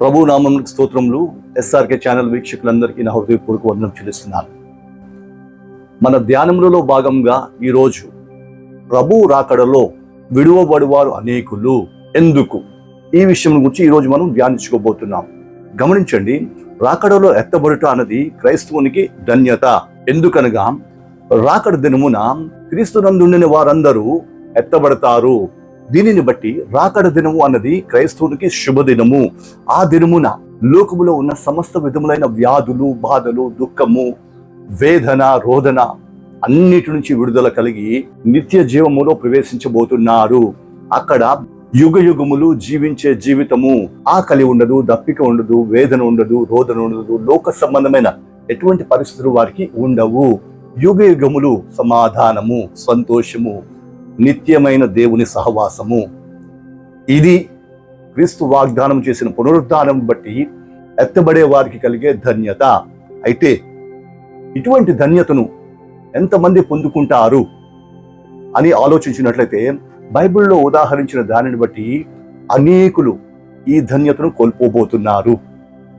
ప్రభు నామం స్తోత్రములు. SRK channel వీక్షకులందరికీ నా హృదయపూర్వక వందనం చెల్లిస్తున్నాను. మన ధ్యానములలో భాగంగా ఈరోజు ప్రభు రాకడలో విడువబడివారు అనేకులు. ఎందుకు? ఈ విషయం గురించి ఈరోజు మనం ధ్యానించుకోబోతున్నాం. గమనించండి రాకడలో ఎత్తబడుట అన్నది క్రైస్తవునికి ధన్యత. ఎందుకనగా రాకడ దినమున క్రీస్తునందుండిన వారందరూ ఎత్తబడతారు. దీనిని బట్టి రాకడ దినము అన్నది క్రైస్తవునికి శుభదినము. ఆ దినమున లోకములో ఉన్న సమస్త విధములైన వ్యాధులు బాధలు దుఃఖము వేదన రోదన అన్నిటి నుంచి విడుదల కలిగి నిత్య జీవములో ప్రవేశించబోతున్నారు. అక్కడ యుగ యుగములు జీవించే జీవితము. ఆకలి ఉండదు దప్పిక ఉండదు వేదన ఉండదు రోదన ఉండదు లోక సంబంధమైన ఎటువంటి పరిస్థితులు వారికి ఉండవు. యుగ యుగములు సమాధానము సంతోషము. నిత్యమైన దేవుని సహవాసము. ఇది క్రీస్తు వాగ్దానం చేసిన పునరుద్ధానం బట్టి ఎత్తబడే వారికి కలిగే ధన్యత. అయితే ఇటువంటి ధన్యతను ఎంతమంది పొందుకుంటారు అని ఆలోచించినట్లయితే బైబిల్లో ఉదాహరించిన దానిని బట్టి అనేకులు ఈ ధన్యతను కోల్పోబోతున్నారు.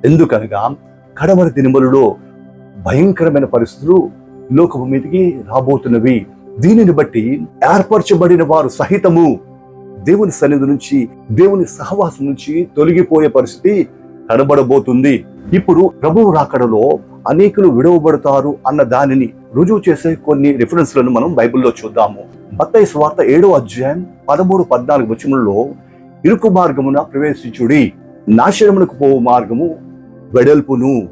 ఎందుకనగా కడవరి దినములలో భయంకరమైన పరిస్థితులు లోకము మీదకి రాబోతున్నవి. దీనిని బట్టి ఏర్పరచబడిన వారు సహితము దేవుని సన్నిధి నుంచి దేవుని సహవాసం నుంచి తొలగిపోయే పరిస్థితి కనబడబోతుంది. ఇప్పుడు ప్రభువు రాకడలో అనేకులు విడవబడతారు అన్న దానిని రుజువు చేసే కొన్ని రిఫరెన్స్లను మనం బైబిల్లో చూద్దాము. మత్తయి స్వార్థ ఏడో అధ్యాయం పదమూడు పద్నాలుగు వచనంలో ఇరుకు మార్గమున ప్రవేశించుడి నాశనమునకు పోవు మార్గము వెడల్పును.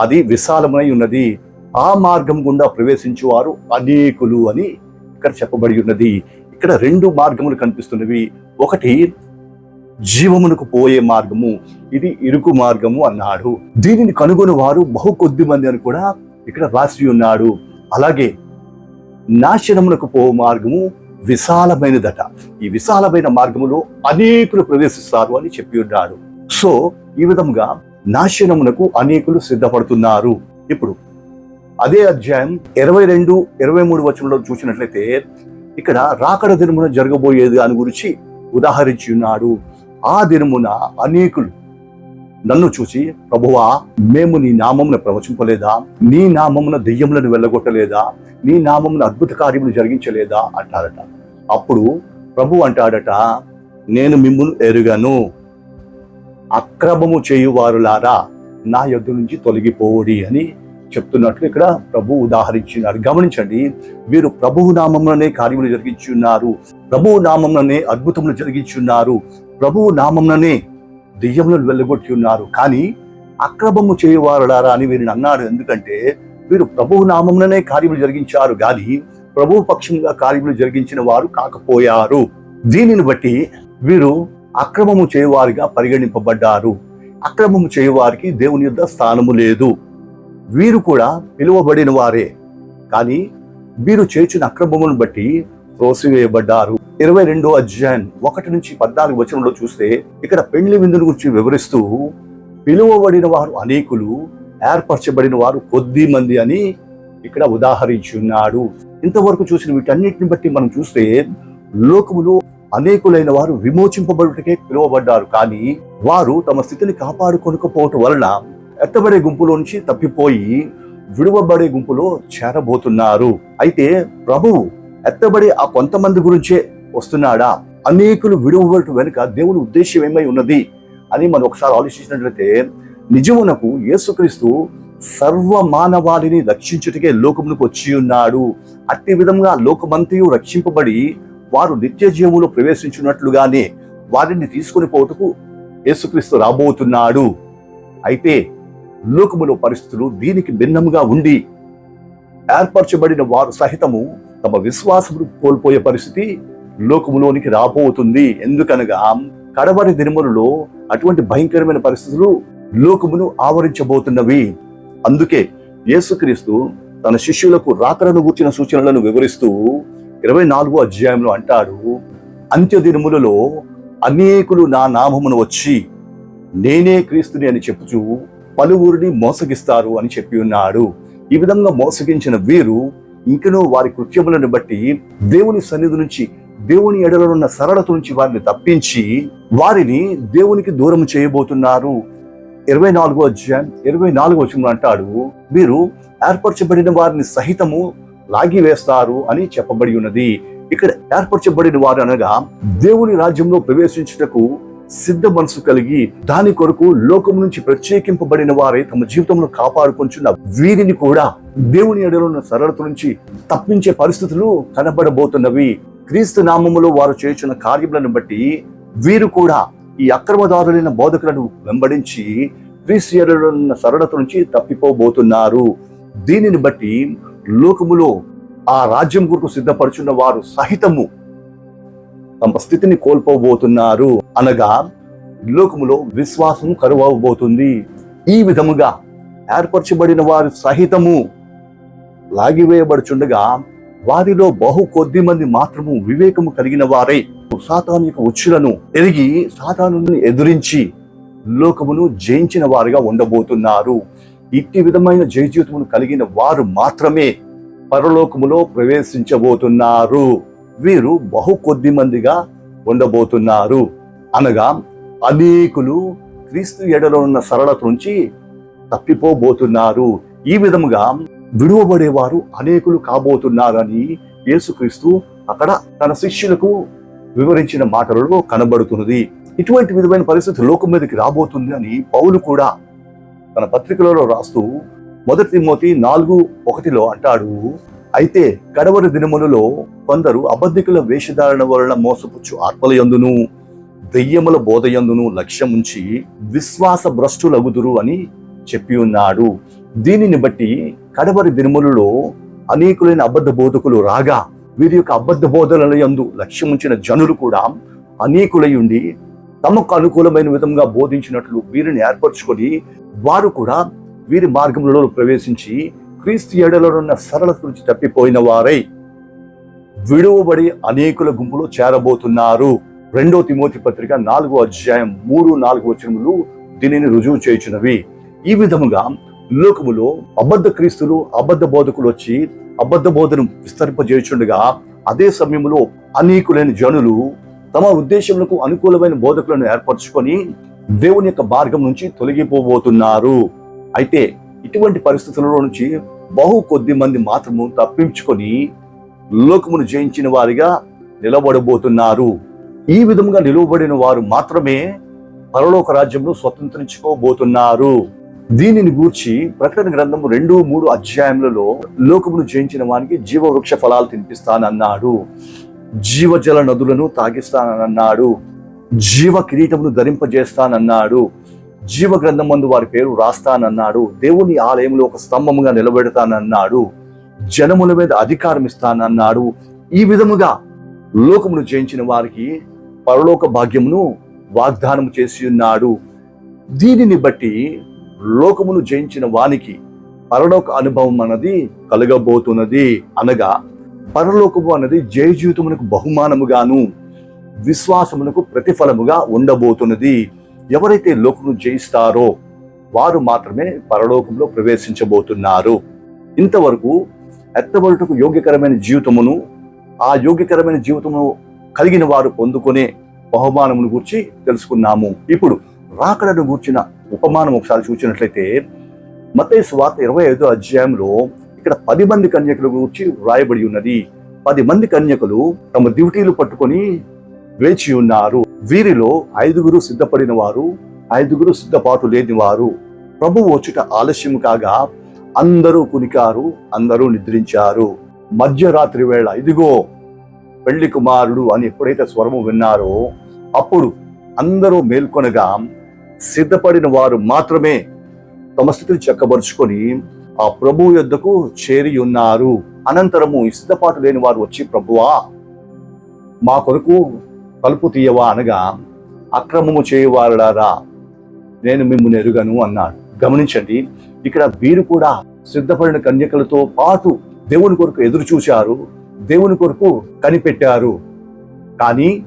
అది విశాలమై ఉన్నది. ఆ మార్గం గుండా ప్రవేశించువారు అనేకులు అని ఇక్కడ చెప్పబడి ఉన్నది. ఇక్కడ రెండు మార్గములు కనిపిస్తున్నవి. ఒకటి జీవమునకు పోయే మార్గము. ఇది ఇరుకు మార్గము అన్నాడు. దీనిని కనుగొని వారు బహు కొద్ది మంది అని కూడా ఇక్కడ రాసి ఉన్నాడు. అలాగే నాశనమునకు పో మార్గము విశాలమైనదట. ఈ విశాలమైన మార్గములో అనేకులు ప్రవేశిస్తారు అని చెప్పి ఉన్నాడు. సో ఈ విధంగా నాశనమునకు అనేకులు సిద్ధపడుతున్నారు. ఇప్పుడు అదే అధ్యాయం ఇరవై రెండు ఇరవై మూడు వచనంలో చూసినట్లయితే ఇక్కడ రాకడ దినమున జరగబోయేది దాని గురించి ఉదాహరించి ఉన్నాడు ఆ దినమున అనేకులు నన్ను చూసి ప్రభువా మేము నీ నామమున ప్రవచింపలేదా? నీ నామమున దెయ్యములను వెళ్ళగొట్టలేదా? నీ నామమున అద్భుత కార్యములు జరిగించలేదా? అంటారట. అప్పుడు ప్రభు అంటాడట నేను మిమ్మును ఎరుగను. అక్రమము చేయువారులారా నా యొద్ద నుంచి తొలగిపోవుడి అని చెప్తున్నట్లు ఇక్కడ ప్రభు ఉదాహరించున్నారు గమనించండి వీరు ప్రభువు నామంలోనే కార్యములు జరిగించున్నారు. ప్రభువు నామంలోనే అద్భుతములు జరిగించున్నారు. ప్రభువు నామంలోనే దెయ్యములను వెళ్ళగొట్టి ఉన్నారు కానీ అక్రమము చేయవారులారా అని వీరిని అన్నాడు ఎందుకంటే వీరు ప్రభువు నామంలోనే కార్యములు జరిగించారు. కానీ ప్రభు పక్షంగా కార్యములు జరిగించిన వారు కాకపోయారు. దీనిని బట్టి వీరు అక్రమము చేయవారిగా పరిగణింపబడ్డారు. అక్రమము చేయవారికి దేవుని యొక్క స్థానము లేదు. వీరు కూడా పిలువబడిన వారే. కానీ వీరు చేర్చిన అక్రమమును బట్టి త్రోసివేయబడ్డారు. ఇరవై రెండో అధ్యాయం ఒకటి నుంచి పద్నాలుగు వచనంలో చూస్తే ఇక్కడ పెండ్లి విందుని గురించి వివరిస్తూ పిలువబడిన వారు అనేకులు ఏర్పరచబడిన వారు కొద్ది మంది అని ఇక్కడ ఉదాహరించి ఉన్నాడు ఇంతవరకు చూసిన వీటన్నిటిని బట్టి మనం చూస్తే లోకములో అనేకులైన వారు విమోచింపబడుటకే పిలువబడ్డారు. కానీ వారు తమ స్థితిని కాపాడుకొనకపోవటం వలన ఎత్తబడే గుంపులో నుంచి తప్పిపోయి విడువబడే గుంపులో చేరబోతున్నారు. అయితే ప్రభువు ఎత్తబడే ఆ కొంతమంది గురించే వస్తున్నాడా? అనేకులు విడువబడటం వెనుక దేవుని ఉద్దేశం ఏమై ఉన్నది? అని మనం ఒకసారి ఆలోచించినట్లయితే నిజమునకు యేసుక్రీస్తు సర్వ మానవాళిని రక్షించుటకే లోకమునకు వచ్చి ఉన్నాడు. అట్టి విధంగా లోకమంతయు రక్షింపబడి వారు నిత్య జీవంలో ప్రవేశించినట్లుగానే వారిని తీసుకుని పోటుకు యేసుక్రీస్తు రాబోతున్నాడు. అయితే లోకములో పరిస్థితులు దీనికి భిన్నముగా ఉండి ఏర్పరచబడిన వారు సహితము తమ విశ్వాసమును కోల్పోయే పరిస్థితి లోకములోనికి రాబోతుంది. ఎందుకనగా కడవరి దినములలో అటువంటి భయంకరమైన పరిస్థితులు లోకమును ఆవరించబోతున్నవి. అందుకే యేసుక్రీస్తు తన శిష్యులకు రాకడను గూర్చిన సూచనలను వివరిస్తూ ఇరవై నాలుగో అధ్యాయంలో అంటాడు అంత్య దినములలో అనేకులు నా నామమును వచ్చి నేనే క్రీస్తుని అని చెప్పుచూ పలువురిని మోసగిస్తారు అని చెప్పి ఉన్నాడు. ఈ విధంగా మోసగించిన వీరు ఇంకనూ వారి కృత్యములను బట్టి దేవుని సన్నిధి నుంచి దేవుని ఎడలో ఉన్న సరళత నుంచి వారిని తప్పించి వారిని దేవునికి దూరం చేయబోతున్నారు. ఇరవై నాలుగో అధ్యాయం ఇరవై నాలుగో వచ్చిన అంటాడు మీరు ఏర్పరచబడిన వారిని సహితము లాగివేస్తారు అని చెప్పబడి ఉన్నది. ఇక్కడ ఏర్పరచబడిన వారు అనగా దేవుని రాజ్యంలో ప్రవేశించుటకు సిద్ధ మనసు కలిగి దాని కొరకు లోకం నుంచి ప్రత్యేకింపబడిన వారే తమ జీవితంలో కాపాడుకుంటున్న వీరిని కూడా దేవుని ఎడలున్న సరళత నుంచి తప్పించే పరిస్థితులు కనబడబోతున్నవి. క్రీస్తు నామములో వారు చేస్తున్న కార్యములను బట్టి వీరు కూడా ఈ అక్రమదారులైన బోధకులను వెంబడించి క్రీస్తు ఎడలున్న సరళత నుంచి తప్పిపోబోతున్నారు. దీనిని బట్టి లోకములో ఆ రాజ్యం కొరకు సిద్ధపరుచున్న వారు సహితము తమ స్థితిని కోల్పోబోతున్నారు అనగా లోకములో విశ్వాసం కరువబోతుంది ఈ విధముగా ఏర్పరచబడిన వారు సహితము లాగివేయబడుచుండగా వారిలో బహు కొద్ది మంది మాత్రము వివేకము కలిగిన వారే సాతాను యొక్క ఉచ్చులను ఎరిగి సాతాను ఎదురించి లోకమును జయించిన వారుగా ఉండబోతున్నారు. ఇట్టి విధమైన జయజీవితమును కలిగిన వారు మాత్రమే పరలోకములో ప్రవేశించబోతున్నారు. వీరు బహు కొద్ది మందిగా ఉండబోతున్నారు. అనగా అనేకులు క్రీస్తు ఎడలో ఉన్న సరళత నుంచి తప్పిపోబోతున్నారు. ఈ విధముగా విడువబడేవారు అనేకులు కాబోతున్నారని యేసుక్రీస్తు అక్కడ తన శిష్యులకు వివరించిన మాటలలో కనబడుతున్నది. ఇటువంటి విధమైన పరిస్థితి లోకం మీదకి రాబోతుంది అని పౌలు కూడా తన పత్రికలలో రాస్తూ మొదటి మోతి నాలుగు ఒకటిలో అంటాడు. అయితే కడవరి దినములలో కొందరు అబద్ధికుల వేషధారణ వలన మోసపుచ్చు ఆత్మల యందును దెయ్యముల బోధయందును లక్ష్యముంచి విశ్వాస భ్రష్టులగుదురు అని చెప్పి ఉన్నాడు. దీనిని బట్టి కడవరి దినములలో అనేకులైన అబద్ధ బోధకులు రాగా వీరి యొక్క అబద్ధ బోధనల యందు లక్ష్యముంచిన జనులు కూడా అనేకులై ఉండి తమకు అనుకూలమైన విధంగా బోధించినట్లు వీరిని ఏర్పరచుకొని వారు కూడా వీరి మార్గంలో ప్రవేశించి క్రీస్తు ఎడలో ఉన్న సరళత నుంచి తప్పిపోయిన వారై విడువబడి అనేకుల గుంపులో చేరబోతున్నారు. రెండో తిమోతి పత్రిక నాలుగో అధ్యాయం మూడు నాలుగు వచనములు దీనిని రుజువు చేయుచున్నవి. ఈ విధముగా లోకములో అబద్ధ క్రీస్తులు అబద్ధ బోధకులు వచ్చి అబద్ధ బోధను విస్తరింపజేయుచుండగా అదే సమయంలో అనేకులైన జనులు తమ ఉద్దేశములకు అనుకూలమైన బోధకులను ఏర్పరచుకొని దేవుని యొక్క మార్గం నుంచి తొలగిపోబోతున్నారు. అయితే ఇటువంటి పరిస్థితుల్లో నుంచి బహు కొద్ది మంది మాత్రము తప్పించుకొని లోకమును జయించిన వారిగా నిలబడబోతున్నారు. ఈ విధంగా నిలువబడిన వారు మాత్రమే పరలోక రాజ్యంలో స్వతంత్రించుకోబోతున్నారు. దీనిని గూర్చి ప్రకటన గ్రంథము రెండు మూడు అధ్యాయములలో లోకమును జయించిన వానికి జీవవృక్ష ఫలాలు తినిపిస్తానన్నాడు. జీవజల నదులను తాగిస్తానన్నాడు. జీవ కిరీటమును ధరింపజేస్తానన్నాడు. జీవ గ్రంథం మందు వారి పేరు రాస్తానన్నాడు. దేవుని ఆలయంలో ఒక స్తంభముగా నిలబెడతానన్నాడు. జనముల మీద అధికారం ఇస్తానన్నాడు. ఈ విధముగా లోకమును జయించిన వారికి పరలోక భాగ్యమును వాగ్దానం చేసి ఉన్నాడు దీనిని బట్టి లోకమును జయించిన వానికి పరలోక అనుభవం అన్నది కలగబోతున్నది. అనగా పరలోకము అన్నది జయ జీవితమునకు బహుమానముగాను విశ్వాసమునకు ప్రతిఫలముగా ఉండబోతున్నది. ఎవరైతే లోకమును జయిస్తారో వారు మాత్రమే పరలోకంలో ప్రవేశించబోతున్నారు. ఇంతవరకు ఎత్తబడుటకు యోగ్యకరమైన జీవితమును ఆ యోగ్యకరమైన జీవితమును కలిగిన వారు పొందుకునే బహుమానమును గురించి తెలుసుకున్నాము. ఇప్పుడు రాకడను గూర్చిన ఉపమానం ఒకసారి చూసినట్లయితే మతేస్ వార్త ఇరవై ఐదో అధ్యాయంలో ఇక్కడ పది మంది కన్యకుల గురించి వ్రాయబడి ఉన్నది. పది మంది కన్యకులు తమ డ్యూటీలు పట్టుకొని వేచి ఉన్నారు. వీరిలో ఐదుగురు సిద్ధపడిన వారు ఐదుగురు సిద్ధపాటు లేని వారు. ప్రభువు వచ్చుట ఆలస్యం కాగా అందరూ కునికారు అందరూ నిద్రించారు. మధ్యరాత్రి వేళ ఇదిగో పెళ్ళి కుమారుడు అని ఎప్పుడైతే స్వరము విన్నారో అప్పుడు అందరూ మేల్కొనగా సిద్ధపడిన వారు మాత్రమే తమ స్థితిని చెక్కబరుచుకొని ఆ ప్రభు యొద్దకు చేరి ఉన్నారు. అనంతరము ఈ సిద్ధపాటు లేని వారు వచ్చి ప్రభువా మా కొరకు కలుపు తీయవా అనగా అక్రమము చేయవారడారా నేను మిమ్మల్ని ఎరుగను అన్నాడు. గమనించండి ఇక్కడ వీరు కూడా సిద్ధపడిన కన్యకలతో పాటు దేవుని కొరకు ఎదురు చూశారు దేవుని కొరకు కనిపెట్టారు. కానీ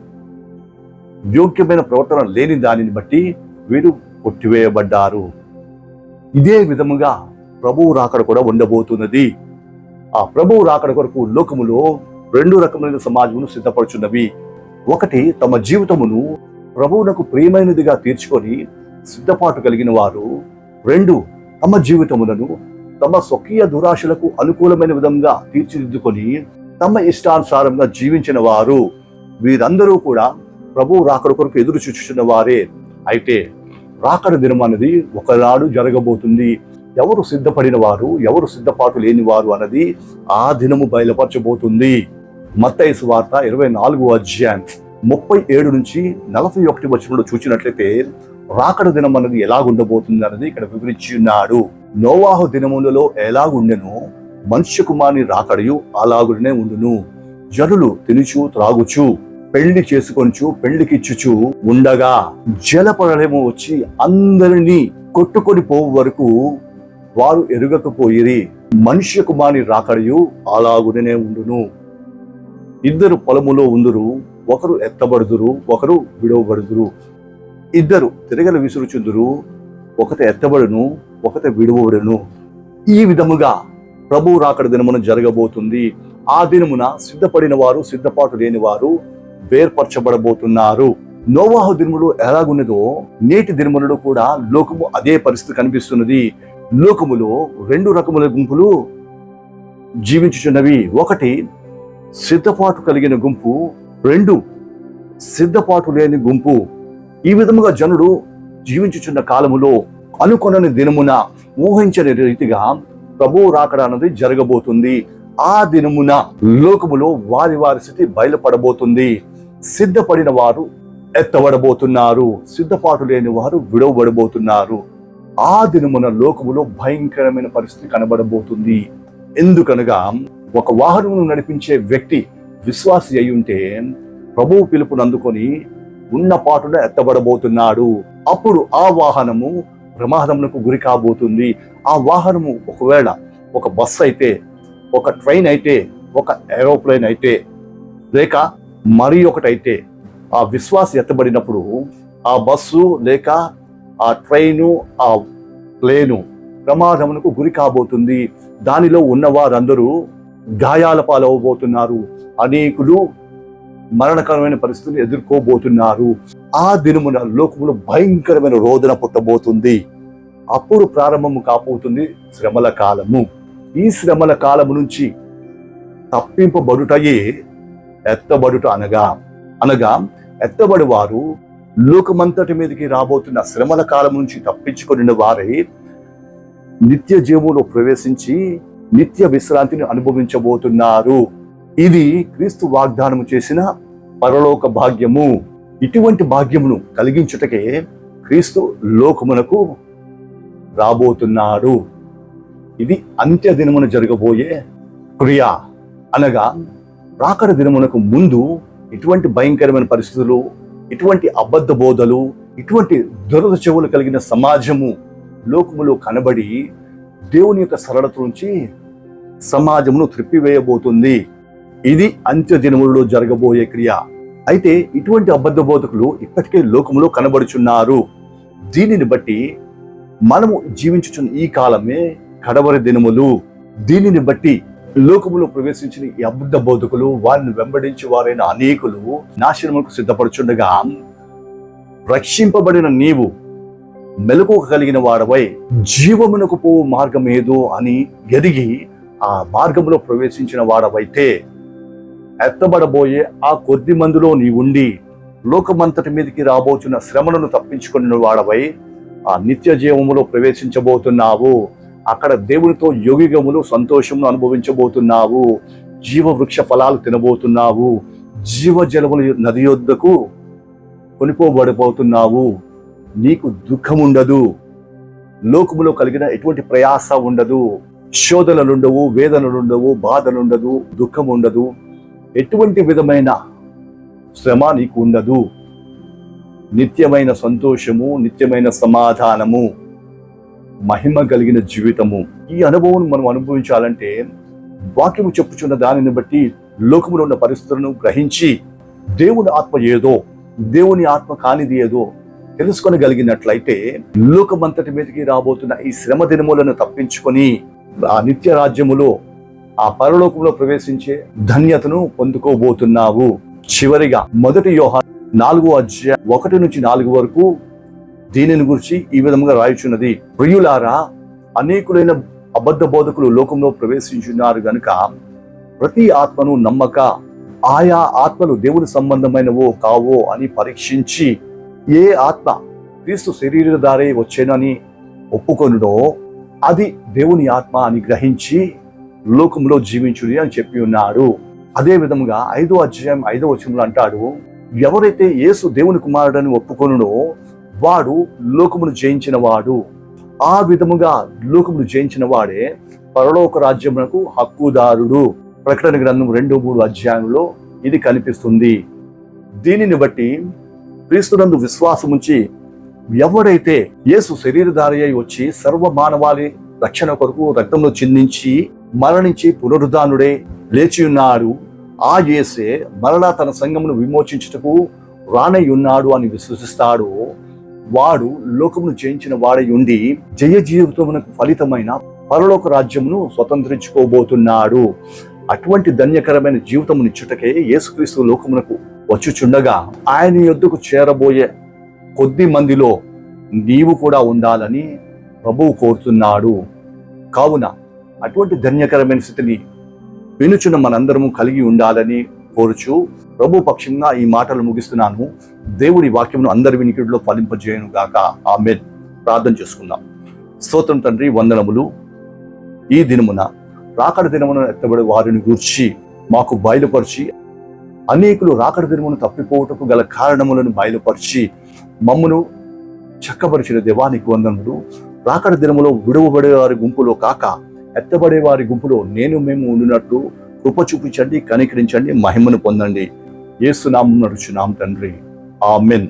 యోగ్యమైన ప్రవర్తన లేని దానిని బట్టి వీరు కొట్టివేయబడ్డారు. ఇదే విధముగా ప్రభువు రాకడ కూడా ఉండబోతున్నది. ఆ ప్రభువు రాకడ కొరకు లోకములో రెండు రకమైన సమాజమును సిద్ధపడుచున్నవి. ఒకటి తమ జీవితమును ప్రభువునకు ప్రియమైనదిగా తీర్చుకొని సిద్ధపాటు కలిగిన వారు. రెండు తమ జీవితములను తమ స్వకీయ దురాశలకు అనుకూలమైన విధంగా తీర్చిదిద్దుకొని తమ ఇష్టానుసారంగా జీవించిన వారు. వీరందరూ కూడా ప్రభు రాకడ కొరకు ఎదురు చూచుచున్న వారే. అయితే రాకడ దినం అన్నది ఒకనాడు జరగబోతుంది. ఎవరు సిద్ధపడిన వారు ఎవరు సిద్ధపాటు లేని వారు అన్నది ఆ దినము బయలుపరచబోతుంది. మత్తైసు వార్త ఇరవై నాలుగు అధ్యాయం ముప్పై ఏడు నుంచి నలభై ఒకటి వచనంలో చూసినట్లయితే రాకడ దినం అన్నది ఎలాగుండబోతుంది అన్నది ఇక్కడ వివరించి ఉన్నాడు. నోవాహు దినములలో ఎలాగుండెను? మనుష్య కుమారుని రాకడయు అలాగునే ఉండును. జనులు తినుచు త్రాగుచు పెళ్ళి చేసుకొనుచు పెళ్ళికిచ్చుచు ఉండగా జలపడలేము వచ్చి అందరినీ కొట్టుకొని పోవు వరకు వారు ఎరుగకపోయిరి. మనుష్య కుమారుని రాకడయు అలాగునే ఉండును. ఇద్దరు పొలములో ఉందురు ఒకరు ఎత్తబడుదురు ఒకరు విడవబడుదురు. ఇద్దరు తిరగల విసురుచుందురు ఒకత ఎత్తబడును ఒకత విడవబడును. ఈ విధముగా ప్రభు రాకడ దినమున జరగబోతుంది. ఆ దినమున సిద్ధపడిన వారు సిద్ధపాటు లేని వారు వేర్పరచబడబోతున్నారు. నోవాహు దినములు ఎలాగున్నదో నేటి దినములలో కూడా లోకము అదే పరిస్థితి కనిపిస్తున్నది. లోకములో రెండు రకముల గుంపులు జీవించుచున్నవి. ఒకటి సిద్ధపాటు కలిగిన గుంపు రెండు. సిద్ధపాటు లేని గుంపు. ఈ విధముగా జనుడు జీవించుచున్న కాలములో అనుకొనని దినమున ఊహించని రీతిగా ప్రభువు రాకడ అన్నది జరగబోతుంది. ఆ దినమున లోకములో వారి వారి స్థితి బయలుపడబోతుంది. సిద్ధపడిన వారు ఎత్తబడబోతున్నారు. సిద్ధపాటు లేని వారు విడవబడబోతున్నారు. ఆ దినమున లోకములో భయంకరమైన పరిస్థితి కనబడబోతుంది. ఎందుకనగా ఒక వాహనమును నడిపించే వ్యక్తి విశ్వాసి అయి ఉంటే ప్రభువు పిలుపును అందుకొని ఉన్న పాటున ఎత్తబడబోతున్నాడు. అప్పుడు ఆ వాహనము ప్రమాదములకు గురి కాబోతుంది. ఆ వాహనము ఒకవేళ ఒక బస్సు అయితే ఒక ట్రైన్ అయితే ఒక ఏరోప్లేన్ అయితే లేక మరి ఒకటైతే ఆ విశ్వాస ఎత్తబడినప్పుడు ఆ బస్సు లేక ఆ ట్రైను ఆ ప్లేను ప్రమాదమునకు గురి కాబోతుంది. దానిలో ఉన్న వారందరూ గాయాల పాలవబోతున్నారు అనేకులు మరణకరమైన పరిస్థితులు ఎదుర్కోబోతున్నారు. ఆ దినమున లోకంలో భయంకరమైన రోదన పుట్టబోతుంది. అప్పుడు ప్రారంభము కాబోతుంది శ్రమల కాలము. ఈ శ్రమల కాలము నుంచి తప్పింపబడుటయే ఎత్తబడుట అనగా అనగా ఎత్తబడి వారు లోకమంతటి మీదకి రాబోతున్న శ్రమల కాలం నుంచి తప్పించుకొని వారే నిత్య జీవంలో ప్రవేశించి నిత్య విశ్రాంతిని అనుభవించబోతున్నారు. ఇది క్రీస్తు వాగ్దానము చేసిన పరలోక భాగ్యము. ఇటువంటి భాగ్యమును కలిగించుటకే క్రీస్తు లోకమునకు రాబోతున్నాడు ఇది అంత్య దినమున జరగబోయే క్రియ. అనగా రాకడ దినమునకు ముందు ఇటువంటి భయంకరమైన పరిస్థితులు ఇటువంటి అబద్ధ బోధలు ఇటువంటి దురద చెవులు కలిగిన సమాజము లోకములో కనబడి దేవుని యొక్క సరళత నుంచి సమాజమును త్రిప్పివేయబోతుంది. ఇది అంత్య దినములలో జరగబోయే క్రియ. అయితే ఇటువంటి అబద్ధ బోధకులు ఇప్పటికే లోకములో కనబడుచున్నారు. దీనిని బట్టి మనము జీవించుచున్న ఈ కాలమే కడవరి దినములు. దీనిని బట్టి లోకములో ప్రవేశించిన ఈ అబద్ధ బోధకులు వారిని వెంబడించి వారైన అనేకులు నాశనములకు సిద్ధపడుచుండగా రక్షింపబడిన నీవు మెలకు కలిగిన వాడవై జీవమునకు పో మార్గం ఏదో అని ఎరిగి ఆ మార్గంలో ప్రవేశించిన వాడవైతే ఎత్తబడబోయే ఆ కొద్ది మందిలో నీ ఉండి లోకమంతటి మీదకి రాబోతున్న శ్రమలను తప్పించుకున్న వాడవై ఆ నిత్య జీవములో ప్రవేశించబోతున్నావు. అక్కడ దేవునితో యోగిగములు సంతోషమును అనుభవించబోతున్నావు. జీవ వృక్ష ఫలాలు తినబోతున్నావు. జీవ జలముల నది యొద్దకు కొనిపోబడిపోతున్నావు నీకు దుఃఖం ఉండదు. లోకములో కలిగిన ఎటువంటి ప్రయాస ఉండదు. శోధనలు ఉండవు వేదనలు ఉండవు బాధలు ఉండదు దుఃఖం ఉండదు. ఎటువంటి విధమైన శ్రమ నీకు ఉండదు. నిత్యమైన సంతోషము నిత్యమైన సమాధానము మహిమ కలిగిన జీవితము. ఈ అనుభవం మనం అనుభవించాలంటే వాక్యము చెప్పుచున్న దానిని బట్టి లోకములో ఉన్న పరిస్థితులను గ్రహించి దేవుని ఆత్మ ఏదో దేవుని ఆత్మ కానిది ఏదో తెలుసుకొనగలిగినట్లయితే లోకమంతటి మీదకి రాబోతున్న ఈ శ్రమ దినములను తప్పించుకొని ఆ నిత్య రాజ్యములో ఆ పరలోకంలో ప్రవేశించే ధన్యతను పొందుకోబోతున్నావు. చివరిగా మొదటి యోహ నాలుగో అధ్యాయ ఒకటి నుంచి నాలుగు వరకు దీనిని గురించి ఈ విధంగా రాయుచున్నది. ప్రియులారా అనేకులైన అబద్ధ బోధకులు లోకంలో ప్రవేశించున్నారు గనుక ప్రతి ఆత్మను నమ్మక ఆయా ఆత్మలు దేవుని సంబంధమైనవో కావో అని పరీక్షించి ఏ ఆత్మ క్రీస్తు శరీరధారే వచ్చేనని ఒప్పుకొనుడో అది దేవుని ఆత్మ అని గ్రహించి లోకంలో జీవించుడి అని చెప్పి ఉన్నాడు. అదే విధముగా ఐదో అధ్యాయం ఐదో వచనంలో అంటాడు ఎవరైతే యేసు దేవుని కుమారుడని ఒప్పుకొనుడో వాడు లోకమును జయించిన వాడు. ఆ విధముగా లోకమును జయించిన వాడే పరలోక రాజ్యమునకు హక్కుదారుడు. ప్రకటన గ్రంథం రెండు మూడు అధ్యాయంలో ఇది కనిపిస్తుంది. దీనిని బట్టి క్రీస్తునందు విశ్వాసముంచి ఎవరైతే యేసు శరీరధారి అయి వచ్చి సర్వ మానవాళి రక్షణ కొరకు రక్తంలో చిందించి మరణించి పునరుద్ధానుడే లేచి ఉన్నాడు ఆ యేసే మరలా తన సంఘమును విమోచించుటకు రానై ఉన్నాడు అని విశ్వసిస్తాడు. వాడు లోకమును జయించిన వాడై ఉండి జయ జీవితమునకు ఫలితమైన పరలోక రాజ్యమును స్వతంత్రించుకోబోతున్నాడు. అటువంటి ధన్యకరమైన జీవితమునిచ్చుటకే యేసుక్రీస్తు లోకమునకు వచ్చుచుండగా ఆయన యొద్దకు చేరబోయే కొద్ది మందిలో నీవు కూడా ఉండాలని ప్రభువు కోరుతున్నాడు. కావున అటువంటి ధన్యకరమైన స్థితిని వినుచున్న మనందరము కలిగి ఉండాలని కోరుచు ప్రభు పక్షంగా ఈ మాటలు ముగిస్తున్నాను. దేవుడి వాక్యమును అందరి వినికిడిలో ఫలింపజేయను గాక. ఆమె ప్రార్థన చేసుకుందాం. స్తోత్రం తండ్రి వందనములు. ఈ దినమున రాకడ దినమున ఎత్తబడే వారిని గూర్చి మాకు బయలుపరిచి అనేకులు రాకడ దినమును తప్పిపోవటకు గల కారణములను బయలుపరిచి మమ్మును చక్కపరిచిన దేవానికి వందనుడు రాకడ దినములో విడవబడే వారి గుంపులో కాక ఎత్తబడే వారి గుంపులో నేను మేము ఉండినట్టు కృప చూపించండి కనికరించండి మహిమను పొందండి. ఏసునామం నడుచున్నాం తండ్రి. ఆమెన్.